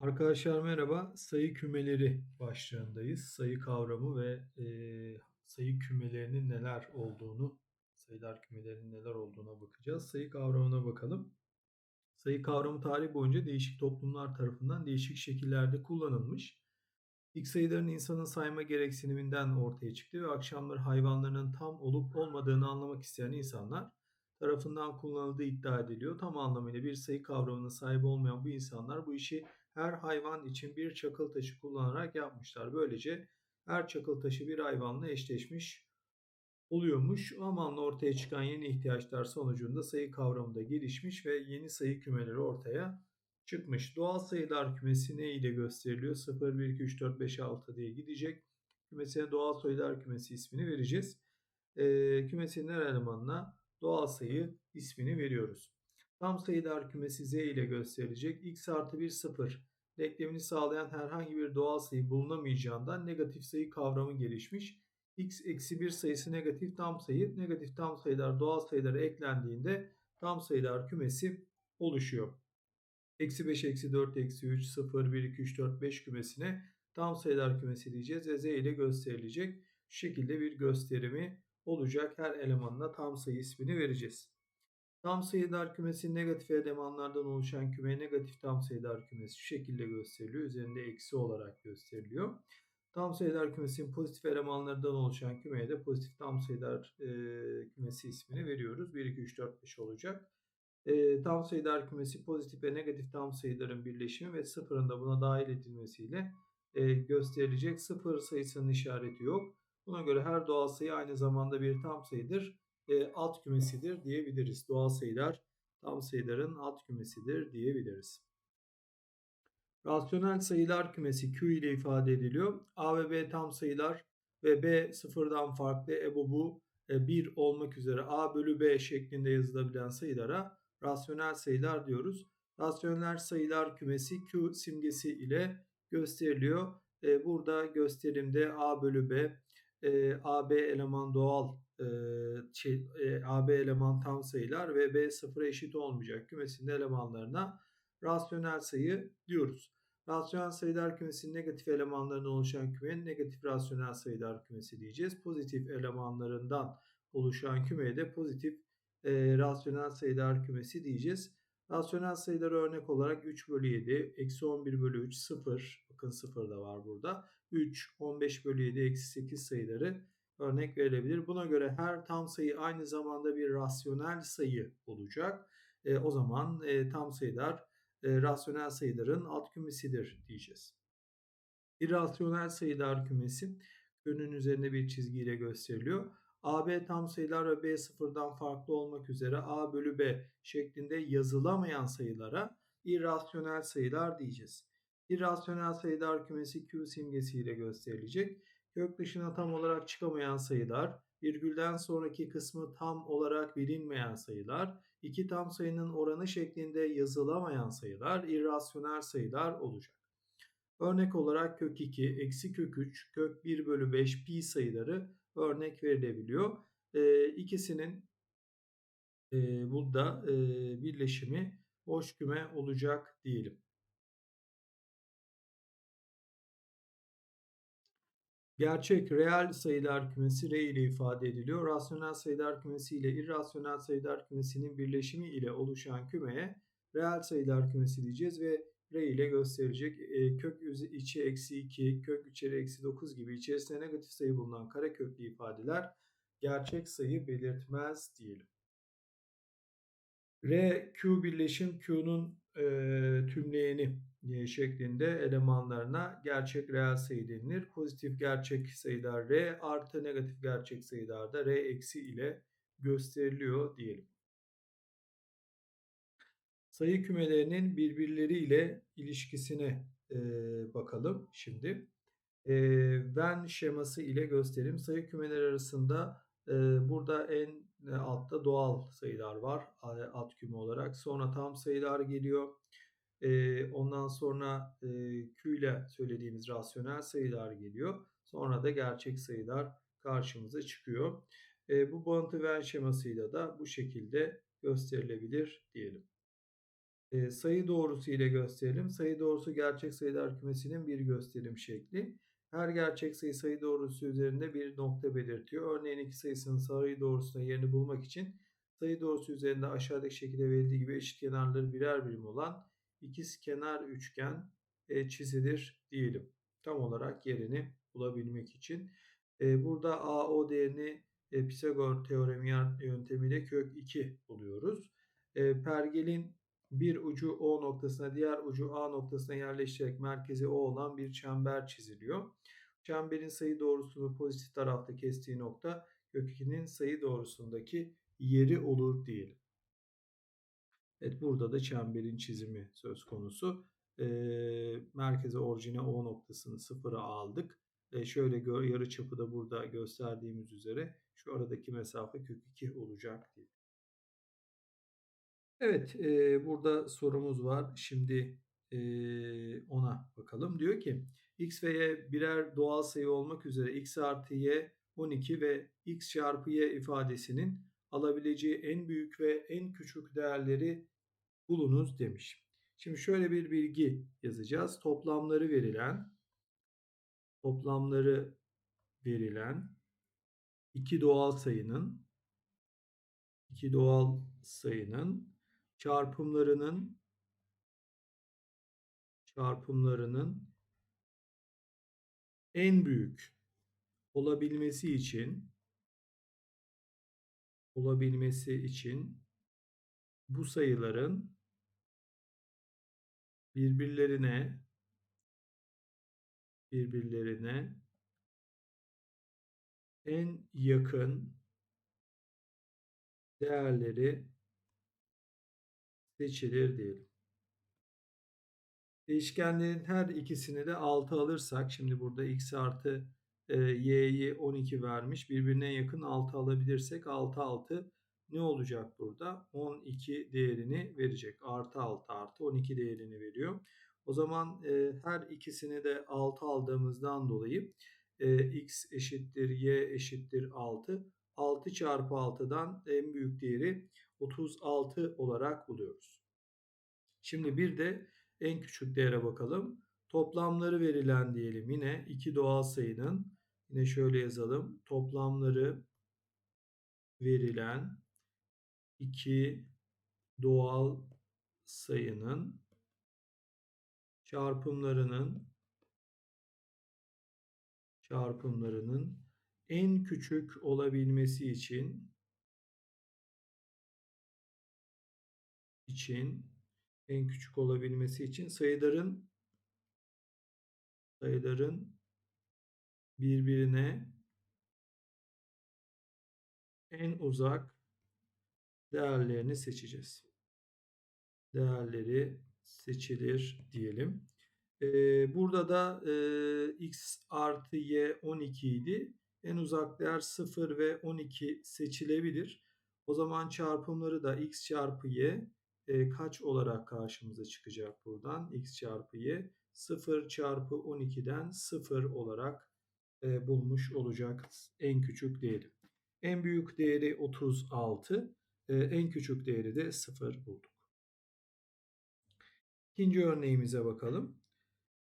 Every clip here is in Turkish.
Arkadaşlar merhaba. Sayı kümeleri başlığındayız. Sayı kavramı ve eee, sayı kümelerinin neler olduğunu, sayılar kümelerinin neler olduğuna bakacağız. Sayı kavramına bakalım. Sayı kavramı tarih boyunca değişik toplumlar tarafından değişik şekillerde kullanılmış. İlk sayıların insanın sayma gereksiniminden ortaya çıktı ve akşamları hayvanların tam olup olmadığını anlamak isteyen insanlar tarafından kullanıldığı iddia ediliyor. Tam anlamıyla bir sayı kavramına sahip olmayan bu insanlar bu işi her hayvan için bir çakıl taşı kullanarak yapmışlar. Böylece her çakıl taşı bir hayvanla eşleşmiş oluyormuş. Zamanla ortaya çıkan yeni ihtiyaçlar sonucunda sayı kavramı da gelişmiş ve yeni sayı kümeleri ortaya çıkmış. Doğal sayılar kümesi ne ile gösteriliyor? 0, 1, 2, 3, 4, 5, 6 diye gidecek. Kümesine doğal sayılar kümesi ismini vereceğiz. Ee, kümesinin her elemanına doğal sayı ismini veriyoruz. Tam sayılar kümesi z ile gösterilecek. x artı 1 0 denklemini sağlayan herhangi bir doğal sayı bulunamayacağından negatif sayı kavramı gelişmiş. x eksi 1 sayısı negatif tam sayı. Negatif tam sayılar doğal sayılara eklendiğinde tam sayılar kümesi oluşuyor. Eksi 5, eksi 4, eksi 3, 0, 1, 2, 3, 4, 5 kümesine tam sayılar kümesi diyeceğiz ve z ile gösterilecek. Şu şekilde bir gösterimi olacak. Her elemanına tam sayı ismini vereceğiz. Tam sayılar kümesi negatif elemanlardan oluşan küme negatif tam sayılar kümesi şu şekilde gösteriliyor. Üzerinde eksi olarak gösteriliyor. Tam sayılar kümesinin pozitif elemanlardan oluşan kümeye de pozitif tam sayılar e, kümesi ismini veriyoruz. 1, 2, 3, 4, 5 olacak. E, tam sayılar kümesi pozitif ve negatif tam sayıların birleşimi ve sıfırın da buna dahil edilmesiyle e, gösterilecek. Sıfır sayısının işareti yok. Buna göre her doğal sayı aynı zamanda bir tam sayıdır e, alt kümesidir diyebiliriz. Doğal sayılar tam sayıların alt kümesidir diyebiliriz. Rasyonel sayılar kümesi Q ile ifade ediliyor. A ve B tam sayılar ve B sıfırdan farklı e bu bu 1 olmak üzere A bölü B şeklinde yazılabilen sayılara rasyonel sayılar diyoruz. Rasyonel sayılar kümesi Q simgesi ile gösteriliyor. E, burada gösterimde A bölü B, e, AB eleman doğal şey, AB eleman tam sayılar ve B sıfıra eşit olmayacak kümesinin elemanlarına rasyonel sayı diyoruz. Rasyonel sayılar kümesinin negatif elemanlarından oluşan kümenin negatif rasyonel sayılar kümesi diyeceğiz. Pozitif elemanlarından oluşan kümeye de pozitif e, rasyonel sayılar kümesi diyeceğiz. Rasyonel sayıları örnek olarak 3 bölü 7, eksi 11 bölü 3, 0, bakın 0 da var burada. 3, 15 bölü 7, eksi 8 sayıları örnek verilebilir. Buna göre her tam sayı aynı zamanda bir rasyonel sayı olacak. E, o zaman e, tam sayılar e, rasyonel sayıların alt kümesidir diyeceğiz. İrrasyonel sayılar kümesi önün üzerinde bir çizgiyle gösteriliyor. AB tam sayılar ve B sıfırdan farklı olmak üzere A bölü B şeklinde yazılamayan sayılara irrasyonel sayılar diyeceğiz. İrrasyonel sayılar kümesi Q simgesiyle gösterilecek. Kök dışına tam olarak çıkamayan sayılar, virgülden sonraki kısmı tam olarak bilinmeyen sayılar, iki tam sayının oranı şeklinde yazılamayan sayılar, irrasyonel sayılar olacak. Örnek olarak kök 2, eksi kök 3, kök 1 bölü 5 pi sayıları örnek verilebiliyor. E, ikisinin e, burada e, birleşimi boş küme olacak diyelim. Gerçek reel sayılar kümesi R ile ifade ediliyor. Rasyonel sayılar kümesi ile irrasyonel sayılar kümesinin birleşimi ile oluşan kümeye reel sayılar kümesi diyeceğiz ve R ile gösterecek. E, kök içi eksi 2, kök içeri eksi 9 gibi içerisinde negatif sayı bulunan kareköklü ifadeler gerçek sayı belirtmez diyelim. R, Q birleşim Q'nun e, tümleyeni şeklinde elemanlarına gerçek reel sayı denilir. Pozitif gerçek sayılar R artı negatif gerçek sayılar da R eksi ile gösteriliyor diyelim. Sayı kümelerinin birbirleriyle ilişkisine e, bakalım şimdi. E, Venn şeması ile göstereyim. Sayı kümeleri arasında e, burada en altta doğal sayılar var alt küme olarak. Sonra tam sayılar geliyor. E, ondan sonra e, Q ile söylediğimiz rasyonel sayılar geliyor. Sonra da gerçek sayılar karşımıza çıkıyor. E, bu bağıntı Venn şemasıyla da bu şekilde gösterilebilir diyelim. E, sayı doğrusu ile gösterelim. Sayı doğrusu gerçek sayılar kümesinin bir gösterim şekli. Her gerçek sayı sayı doğrusu üzerinde bir nokta belirtiyor. Örneğin iki sayısının sayı doğrusuna yerini bulmak için sayı doğrusu üzerinde aşağıdaki şekilde verildiği gibi eşit kenarları birer birim olan ikiz kenar üçgen e, çizilir diyelim. Tam olarak yerini bulabilmek için. E, burada AO değerini e, Pisagor teoremi yöntemiyle kök 2 buluyoruz. E, pergelin bir ucu O noktasına diğer ucu A noktasına yerleştirerek merkezi O olan bir çember çiziliyor. Çemberin sayı doğrusunu pozitif tarafta kestiği nokta kök 2'nin sayı doğrusundaki yeri olur diyelim. Evet burada da çemberin çizimi söz konusu. E, merkeze orijine O noktasını sıfıra aldık. E, şöyle gör, yarı çapı da burada gösterdiğimiz üzere şu aradaki mesafe kök 2 olacak diye. Evet e, burada sorumuz var. Şimdi e, ona bakalım. Diyor ki x ve y birer doğal sayı olmak üzere x artı y 12 ve x çarpı y ifadesinin alabileceği en büyük ve en küçük değerleri bulunuz demiş. Şimdi şöyle bir bilgi yazacağız. Toplamları verilen toplamları verilen iki doğal sayının iki doğal sayının çarpımlarının çarpımlarının en büyük olabilmesi için olabilmesi için bu sayıların birbirlerine birbirlerine en yakın değerleri seçilir diyelim. Değişkenlerin her ikisini de 6 alırsak şimdi burada x artı y'yi 12 vermiş. Birbirine yakın 6 alabilirsek 6 6 ne olacak burada? 12 değerini verecek. Artı 6 artı 12 değerini veriyor. O zaman e, her ikisini de 6 aldığımızdan dolayı e, x eşittir y eşittir 6. 6 çarpı 6'dan en büyük değeri 36 olarak buluyoruz. Şimdi bir de en küçük değere bakalım. Toplamları verilen diyelim yine iki doğal sayının yine şöyle yazalım. Toplamları verilen iki doğal sayının çarpımlarının çarpımlarının en küçük olabilmesi için için en küçük olabilmesi için sayıların sayıların birbirine en uzak değerlerini seçeceğiz. Değerleri seçilir diyelim. Ee, burada da e, x artı y 12 idi. En uzak değer 0 ve 12 seçilebilir. O zaman çarpımları da x çarpı y e, kaç olarak karşımıza çıkacak buradan? x çarpı y 0 çarpı 12'den 0 olarak e, bulmuş olacak en küçük değeri. En büyük değeri 36, e, en küçük değeri de 0 bulduk. İkinci örneğimize bakalım.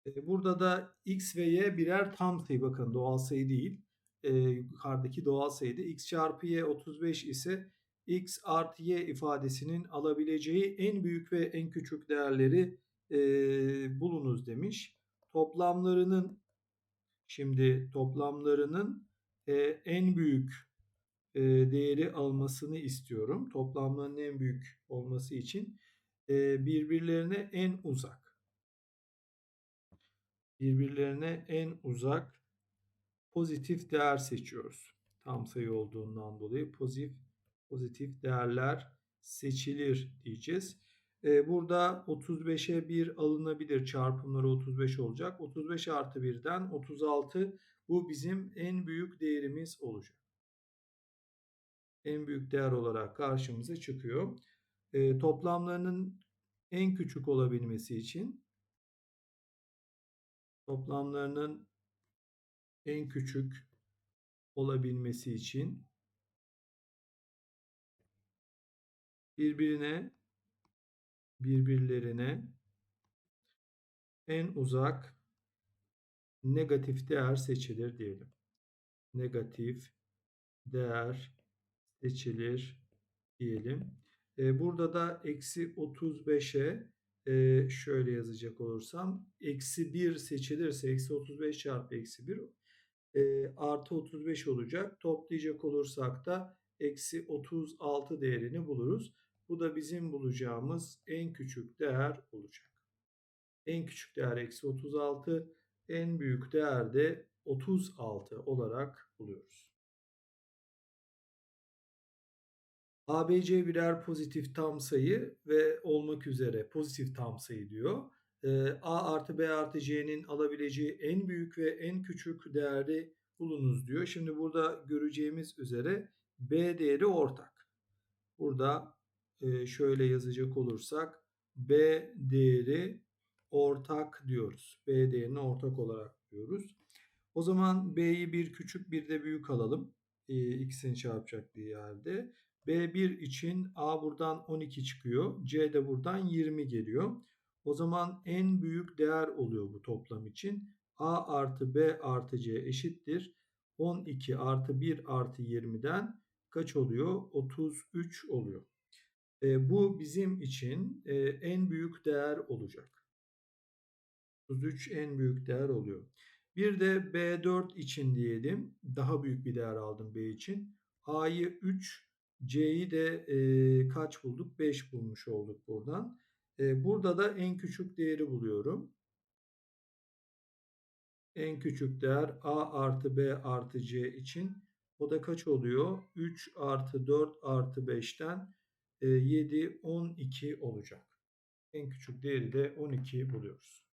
E, burada da x ve y birer tam sayı bakın doğal sayı değil. E, yukarıdaki doğal sayıda x çarpı y 35 ise x artı y ifadesinin alabileceği en büyük ve en küçük değerleri e, bulunuz demiş. Toplamlarının şimdi toplamlarının e, en büyük e, değeri almasını istiyorum. Toplamlarının en büyük olması için e, birbirlerine en uzak birbirlerine en uzak pozitif değer seçiyoruz. Tam sayı olduğundan dolayı pozitif pozitif değerler seçilir diyeceğiz. Ee, burada 35'e 1 alınabilir. Çarpımları 35 olacak. 35 artı 1'den 36 bu bizim en büyük değerimiz olacak. En büyük değer olarak karşımıza çıkıyor. E, toplamlarının en küçük olabilmesi için toplamlarının en küçük olabilmesi için birbirine birbirlerine en uzak negatif değer seçilir diyelim. Negatif değer seçilir diyelim. E, burada da eksi 35'e e, şöyle yazacak olursam eksi 1 seçilirse eksi 35 çarpı eksi 1 e, artı 35 olacak. Toplayacak olursak da eksi 36 değerini buluruz. Bu da bizim bulacağımız en küçük değer olacak. En küçük değer eksi 36, en büyük değer de 36 olarak buluyoruz. ABC birer pozitif tam sayı ve olmak üzere pozitif tam sayı diyor. Ee, A artı B artı C'nin alabileceği en büyük ve en küçük değeri bulunuz diyor. Şimdi burada göreceğimiz üzere B değeri ortak. Burada şöyle yazacak olursak B değeri ortak diyoruz. B değerini ortak olarak diyoruz. O zaman B'yi bir küçük bir de büyük alalım. E, ikisini çarpacak bir yerde. B1 için A buradan 12 çıkıyor. C de buradan 20 geliyor. O zaman en büyük değer oluyor bu toplam için. A artı B artı C eşittir. 12 artı 1 artı 20'den kaç oluyor? 33 oluyor. E, bu bizim için e, en büyük değer olacak. 33 en büyük değer oluyor. Bir de B4 için diyelim. Daha büyük bir değer aldım B için. A'yı 3, C'yi de e, kaç bulduk? 5 bulmuş olduk buradan. E, burada da en küçük değeri buluyorum. En küçük değer A artı B artı C için. O da kaç oluyor? 3 artı 4 artı 5'ten e, 7, 12 olacak. En küçük değeri de 12 buluyoruz.